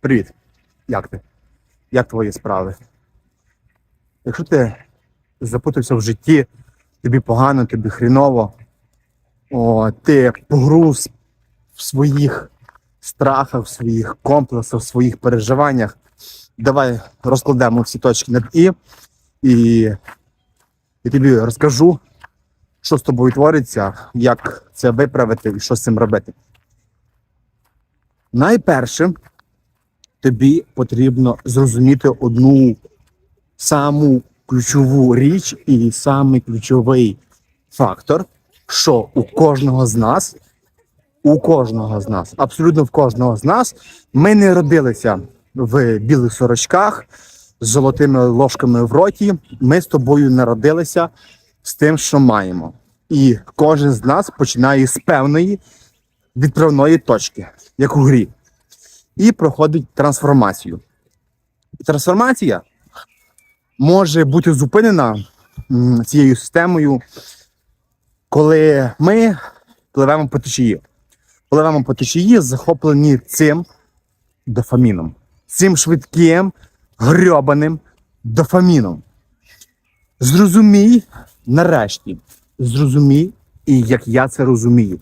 Привіт. Як ти? Як твої справи? Якщо ти запутався в житті, тобі погано, тобі хріново, о, ти погруз в своїх страхах, в своїх комплексах, в своїх переживаннях, давай розкладемо всі точки над І, і я тобі розкажу, що з тобою твориться, як це виправити і що з цим робити. Найперше, тобі потрібно зрозуміти одну саму ключову річ і самий ключовий фактор, що у кожного з нас, у кожного з нас, абсолютно в кожного з нас, ми не родилися в білих сорочках з золотими ложками в роті. Ми з тобою народилися з тим, що маємо. І кожен з нас починає з певної відправної точки, як у грі, і проходить трансформацію. Трансформація може бути зупинена цією системою, коли ми пливемо по течії. Пливемо по течії, захоплені цим дофаміном, цим швидким, грьобаним дофаміном. Зрозумій нарешті, зрозумій, і як я це розумію,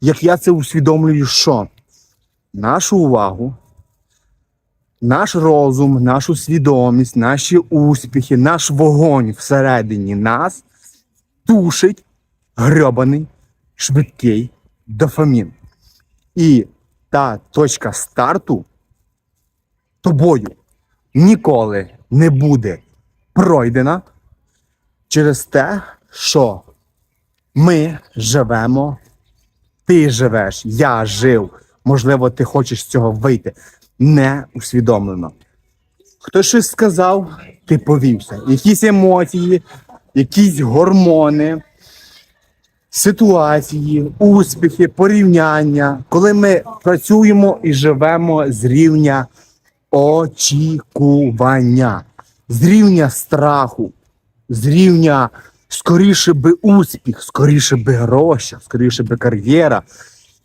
як я це усвідомлюю, що нашу увагу, наш розум, нашу свідомість, наші успіхи, наш вогонь всередині нас тушить грьобаний швидкий дофамін. І та точка старту тобою ніколи не буде пройдена через те, що ми живемо, ти живеш, я жив. Можливо, ти хочеш з цього вийти не усвідомлено. Хтось щось сказав, ти повівся. Якісь емоції, якісь гормони, ситуації, успіхи, порівняння, коли ми працюємо і живемо з рівня очікування, з рівня страху, з рівня скоріше би успіх, скоріше би гроші, скоріше би кар'єра.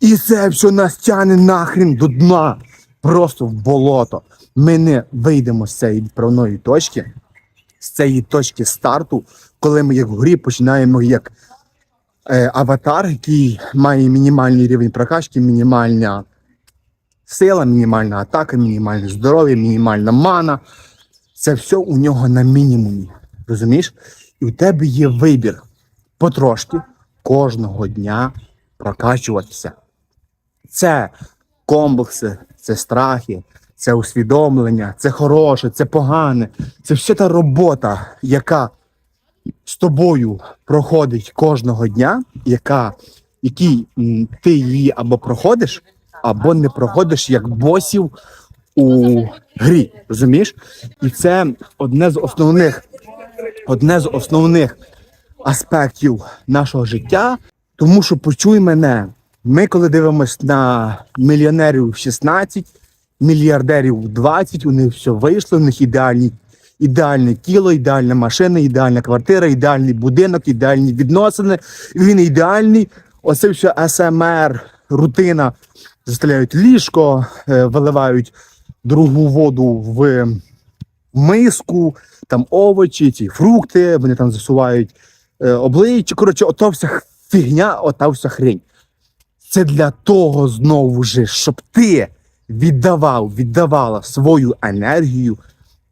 І це все нас тягне нахрін до дна, просто в болото. Ми не вийдемо з цієї відправної точки, з цієї точки старту, коли ми як в грі починаємо як е, аватар, який має мінімальний рівень прокачки, мінімальна сила, мінімальна атака, мінімальне здоров'я, мінімальна мана. Це все у нього на мінімумі. Розумієш? І у тебе є вибір потрошки кожного дня прокачуватися. Це комплекси, це страхи, це усвідомлення, це хороше, це погане. Це вся та робота, яка з тобою проходить кожного дня, яка, який ти її або проходиш, або не проходиш як босів у грі. Розумієш? І це одне з основних, одне з основних аспектів нашого життя. Тому що почуй мене, ми коли дивимося на мільйонерів 16, мільярдерів 20, у них все вийшло, у них ідеальні, ідеальне тіло, ідеальна машина, ідеальна квартира, ідеальний будинок, ідеальні відносини. Він ідеальний. Оце все СМР, рутина. Заставляють ліжко, е, виливають другу воду в миску, там овочі, ці фрукти, вони там засувають е, обличчя. Коротше, ото вся фігня, ота вся хрень. Це для того знову ж, щоб ти віддавав, віддавала свою енергію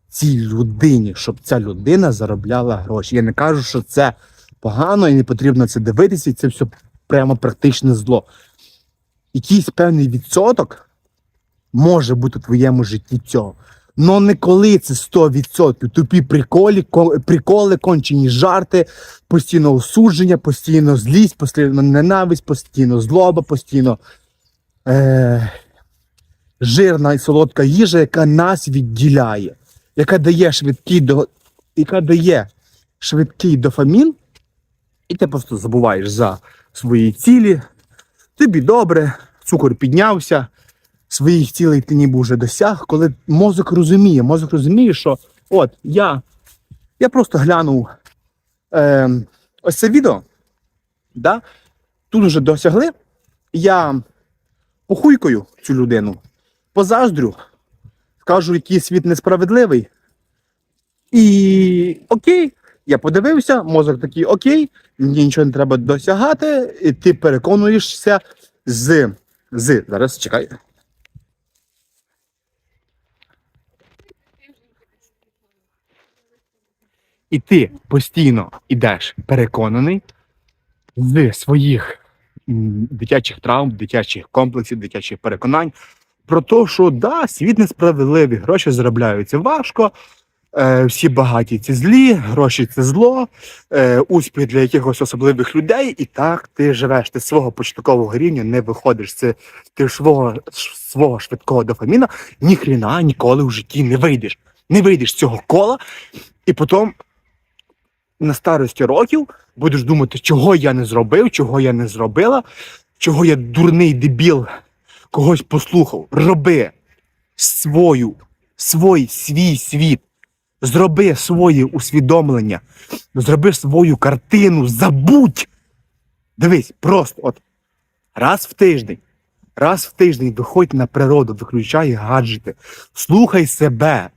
цій людині, щоб ця людина заробляла гроші. Я не кажу, що це погано і не потрібно це дивитися, і це все прямо практичне зло. Якийсь певний відсоток може бути у твоєму житті цього. Но не коли це 100%. Тупі приколі, приколи, кончені жарти, постійно осудження, постійно злість, постійно ненависть, постійно злоба, постійно е- жирна і солодка їжа, яка нас відділяє, яка дає швидкий до... яка дає швидкий дофамін, і ти просто забуваєш за свої цілі. Тобі добре, цукор піднявся, своїх цілей ти ніби вже досяг, коли мозок розуміє, мозок розуміє, що от я, я просто глянув е, ось це відео, да? тут вже досягли, я похуйкою цю людину, позаздрю, скажу, який світ несправедливий. І окей, я подивився, мозок такий окей, мені нічого не треба досягати, і ти переконуєшся з. з. Зараз чекай. І ти постійно йдеш переконаний з своїх дитячих травм, дитячих комплексів, дитячих переконань про те, що да, світ несправедливий, гроші заробляються важко, е, всі багаті це злі, гроші це зло, е, успіх для якихось особливих людей, і так ти живеш. Ти з свого початкового рівня не виходиш. Це ти свого, свого швидкого дофаміна ніхрена ніколи в житті не вийдеш. Не вийдеш з цього кола, і потім на старості років будеш думати, чого я не зробив, чого я не зробила, чого я дурний дебіл когось послухав. Роби свою, свій свій світ. Зроби своє усвідомлення, зроби свою картину, забудь. Дивись, просто от раз в тиждень, раз в тиждень виходь на природу, виключай гаджети, слухай себе.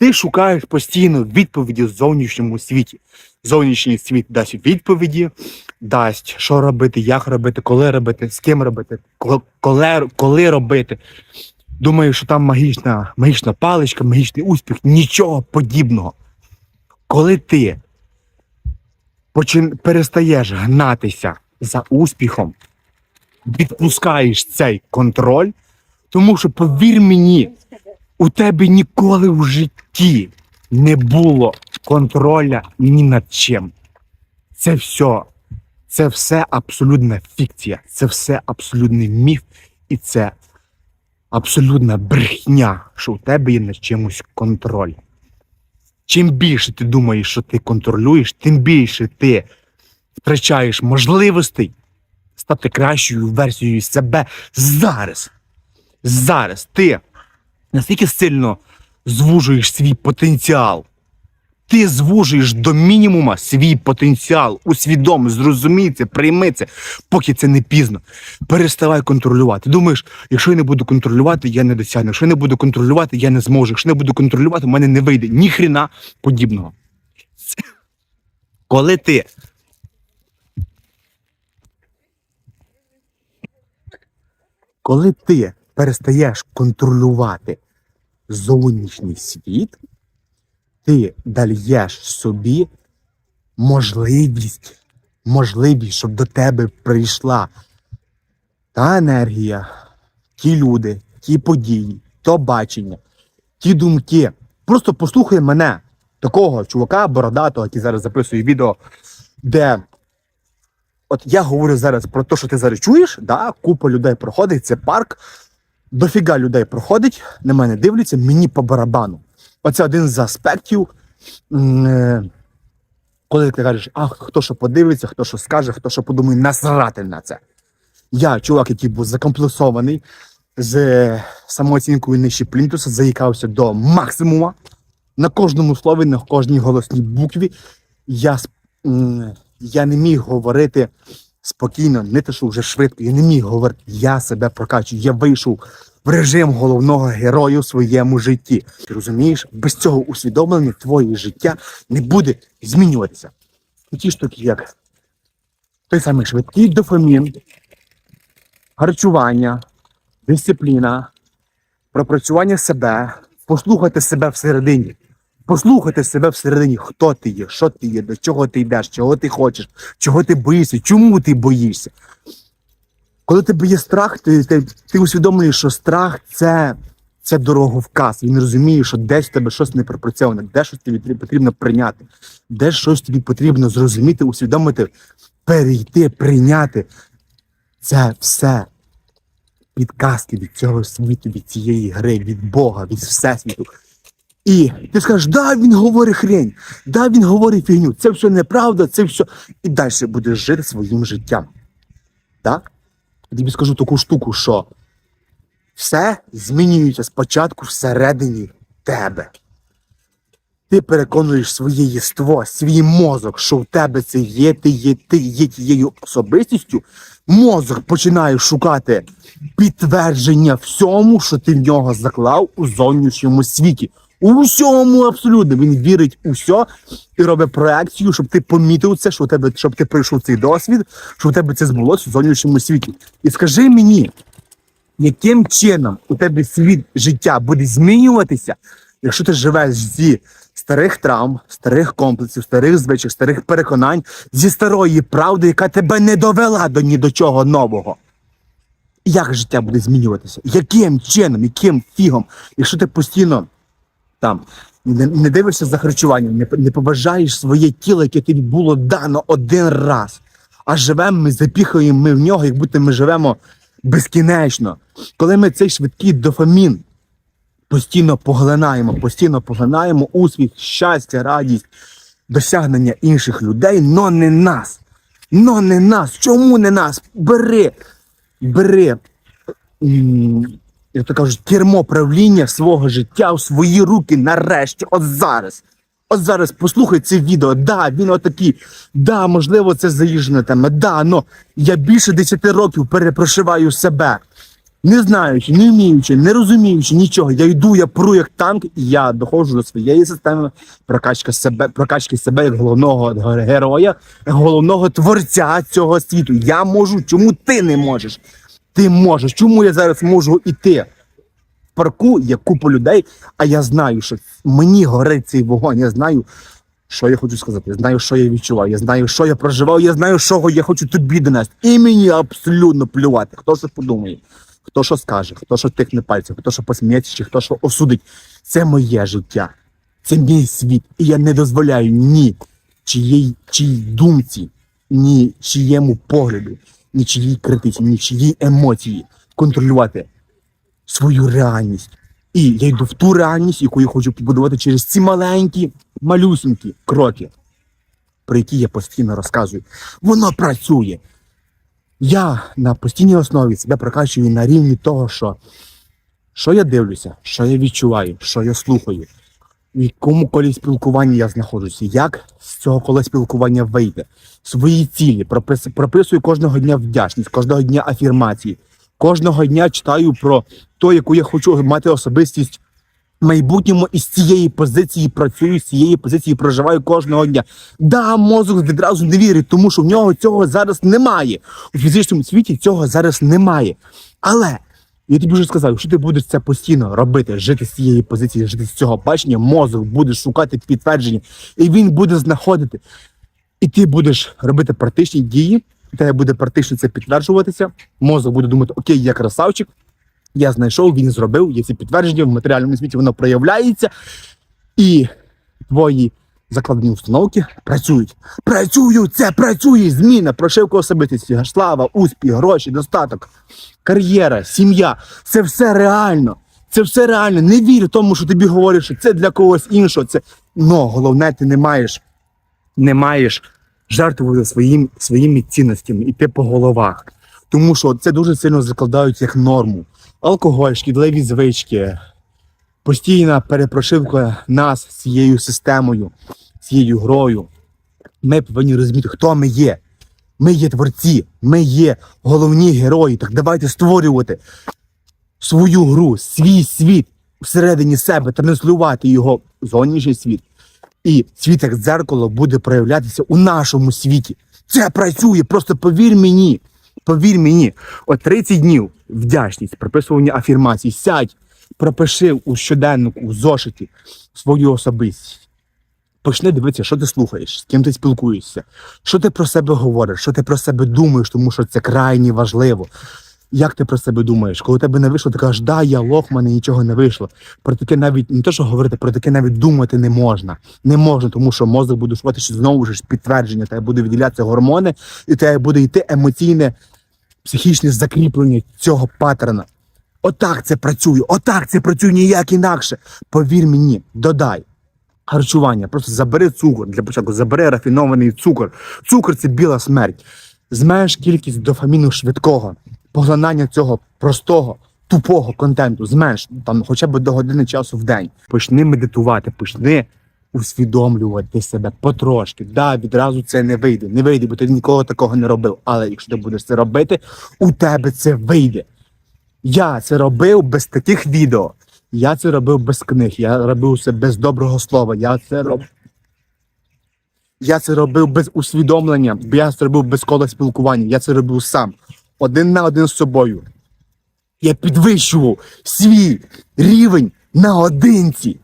Ти шукаєш постійно відповіді в зовнішньому світі. Зовнішній світ дасть відповіді, дасть, що робити, як робити, коли робити, з ким робити, коли, коли робити. Думаю, що там магічна, магічна паличка, магічний успіх, нічого подібного. Коли ти почин... перестаєш гнатися за успіхом, відпускаєш цей контроль, тому що повір мені, у тебе ніколи в житті не було контроля ні над чим. Це все, це все абсолютна фікція, це все абсолютний міф, і це абсолютна брехня, що у тебе є над чимось контроль. Чим більше ти думаєш, що ти контролюєш, тим більше ти втрачаєш можливостей стати кращою версією себе зараз. Зараз ти настільки сильно звужуєш свій потенціал. Ти звужуєш до мінімума свій потенціал. Усвідом, зрозумій це, прийми це, поки це не пізно. Переставай контролювати. Думаєш, якщо я не буду контролювати, я не досягну. Якщо я не буду контролювати, я не зможу. Якщо не буду контролювати, в мене не вийде. Ні хрена подібного. Коли ти коли ти перестаєш контролювати зовнішній світ, ти даєш собі можливість, можливість, щоб до тебе прийшла та енергія, ті люди, ті події, то бачення, ті думки. Просто послухай мене, такого чувака бородатого, який зараз записує відео, де от я говорю зараз про те, що ти зараз чуєш, да, купа людей проходить, це парк, дофіга людей проходить, на мене дивляться, мені по барабану. Оце один з аспектів, е, коли ти кажеш, а хто що подивиться, хто що скаже, хто що подумає, насрати на це. Я, чувак, який був закомплексований, з е, самооцінкою нижче плінтуса, заїкався до максимума. На кожному слові, на кожній голосній букві я, я не міг говорити спокійно, не те, що вже швидко, я не міг говорити, я себе прокачую, я вийшов в режим головного героя в своєму житті. Ти розумієш, без цього усвідомлення твоє життя не буде змінюватися. І Такі штуки, як той самий швидкий дофамін, харчування, дисципліна, пропрацювання себе, послухати себе всередині. Послухати себе всередині, хто ти є, що ти є, до чого ти йдеш, чого ти хочеш, чого ти боїшся, чому ти боїшся. Коли тебе є страх, ти, ти, ти усвідомлюєш, що страх це, це дороговказ. Він розуміє, що десь в тебе щось не пропрацьоване, де щось тобі потрібно прийняти, де щось тобі потрібно зрозуміти, усвідомити, перейти, прийняти. Це все підказки від цього світу, від цієї гри, від Бога, від Всесвіту. І ти скажеш, да, він говорить хрень, да, він говорить фігню, це все неправда, це все. І далі будеш жити своїм життям. Так? Я тобі скажу таку штуку, що все змінюється спочатку всередині тебе. Ти переконуєш своє єство, свій мозок, що в тебе це є, ти є, ти є тією особистістю. Мозок починає шукати підтвердження всьому, що ти в нього заклав у зовнішньому світі. У всьому абсолютно. Він вірить у все і робить проекцію, щоб ти помітив це, що у тебе, щоб ти пройшов цей досвід, що у тебе це збулося в зовнішньому світі. І скажи мені, яким чином у тебе світ життя буде змінюватися, якщо ти живеш зі старих травм, старих комплексів, старих звичок, старих переконань, зі старої правди, яка тебе не довела до ні до чого нового. Як життя буде змінюватися? Яким чином, яким фігом, якщо ти постійно там не, не дивишся за харчуванням, не, не побажаєш своє тіло, яке тобі було дано один раз. А живемо ми, запіхаємо ми в нього, як будто ми живемо безкінечно. Коли ми цей швидкий дофамін постійно поглинаємо, постійно поглинаємо успіх, щастя, радість, досягнення інших людей, но не нас. Но не нас. Чому не нас? Бери, бери як то кажуть, кермо правління свого життя у свої руки нарешті, от зараз. От зараз послухай це відео. Да, він отакий. Да, можливо, це заїжджена тема. Да, но я більше 10 років перепрошиваю себе. Не знаючи, не вміючи, не розуміючи нічого. Я йду, я пру як танк, і я доходжу до своєї системи прокачки себе, прокачки себе як головного героя, головного творця цього світу. Я можу, чому ти не можеш? Ти можеш. Чому я зараз можу іти? В парку є купа людей, а я знаю, що мені горить цей вогонь. Я знаю, що я хочу сказати. Я знаю, що я відчуваю. Я знаю, що я проживав. Я знаю, що я хочу тобі донести. І мені абсолютно плювати. Хто що подумає, хто що скаже, хто що тикне пальцем, хто що посміється, чи хто що осудить. Це моє життя. Це мій світ. І я не дозволяю ні чиїй, чиїй думці, ні чиєму погляду, ні чиїй критиці, ні чиїй емоції контролювати свою реальність. І я йду в ту реальність, яку я хочу побудувати через ці маленькі, малюсінькі кроки, про які я постійно розказую. Воно працює. Я на постійній основі себе прокачую на рівні того, що, що я дивлюся, що я відчуваю, що я слухаю, в якому колі спілкування я знаходжуся, як з цього кола спілкування вийти, свої цілі, пропис, прописую кожного дня вдячність, кожного дня афірмації, кожного дня читаю про те, яку я хочу мати особистість в майбутньому і з цієї позиції працюю, з цієї позиції проживаю кожного дня. Да, мозок відразу не вірить, тому що в нього цього зараз немає. У фізичному світі цього зараз немає. Але я тобі вже сказав, якщо ти будеш це постійно робити, жити з цієї позиції, жити з цього бачення, мозок буде шукати підтвердження, і він буде знаходити. І ти будеш робити практичні дії, у тебе буде практично це підтверджуватися. Мозок буде думати, окей, я красавчик, я знайшов, він зробив, є ці підтвердження, в матеріальному світі воно проявляється, і твої закладені установки працюють. Працюють, це працює, зміна, прошивка особистості, слава, успіх, гроші, достаток, кар'єра, сім'я. Це все реально. Це все реально. Не вір тому, що тобі говорять, що це для когось іншого. Це но головне, ти не маєш, не маєш жертвувати своїм, своїми цінностями, іти по головах. Тому що це дуже сильно закладають як норму. Алкоголь, шкідливі звички, постійна перепрошивка нас цією системою, цією грою. Ми повинні розуміти, хто ми є. Ми є творці, ми є головні герої. Так давайте створювати свою гру, свій світ всередині себе, транслювати його в зовнішній світ. І світ як дзеркало буде проявлятися у нашому світі. Це працює, просто повір мені. Повір мені, от 30 днів вдячність, прописування афірмацій, сядь, пропиши у щоденнику, у зошиті свою особистість. Почни дивитися, що ти слухаєш, з ким ти спілкуєшся, що ти про себе говориш, що ти про себе думаєш, тому що це крайні важливо. Як ти про себе думаєш? Коли тебе не вийшло, ти кажеш, да, я лох, в мене нічого не вийшло. Про таке навіть не те, що говорити, про таке навіть думати не можна. Не можна, тому що мозок буде шукати що знову ж підтвердження, тебе буде виділятися гормони, і тебе буде йти емоційне, психічне закріплення цього паттерна. Отак це працює, отак це працює ніяк інакше. Повір мені, додай. Харчування, просто забери цукор. Для початку забери рафінований цукор. Цукор це біла смерть. Зменш кількість дофаміну швидкого, поглинання цього простого, тупого контенту. Зменш там хоча б до години часу в день. Почни медитувати, почни усвідомлювати себе потрошки. Да, відразу це не вийде. Не вийде, бо ти ніколи такого не робив. Але якщо ти будеш це робити, у тебе це вийде. Я це робив без таких відео. Я це робив без книг. Я робив це без доброго слова. Я це роб... Я це робив без усвідомлення, бо я це робив без кола спілкування. Я це робив сам, один на один з собою. Я підвищував свій рівень наодинці.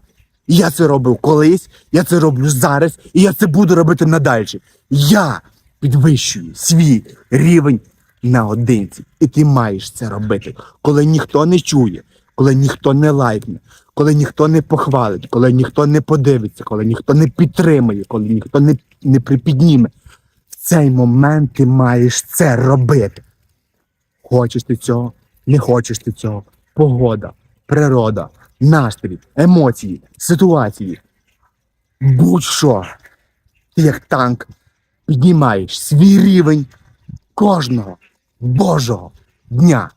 Я це робив колись, я це роблю зараз, і я це буду робити надалі. Я підвищую свій рівень наодинці. І ти маєш це робити, коли ніхто не чує, коли ніхто не лайкне, коли ніхто не похвалить, коли ніхто не подивиться, коли ніхто не підтримає, коли ніхто не, не припідніме. В цей момент ти маєш це робити. Хочеш ти цього, не хочеш ти цього. Погода, природа, настрій, емоції, ситуації. Будь-що. Ти як танк піднімаєш свій рівень кожного Божого дня.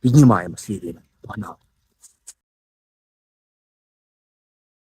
Піднімаємо свій рівень. why not?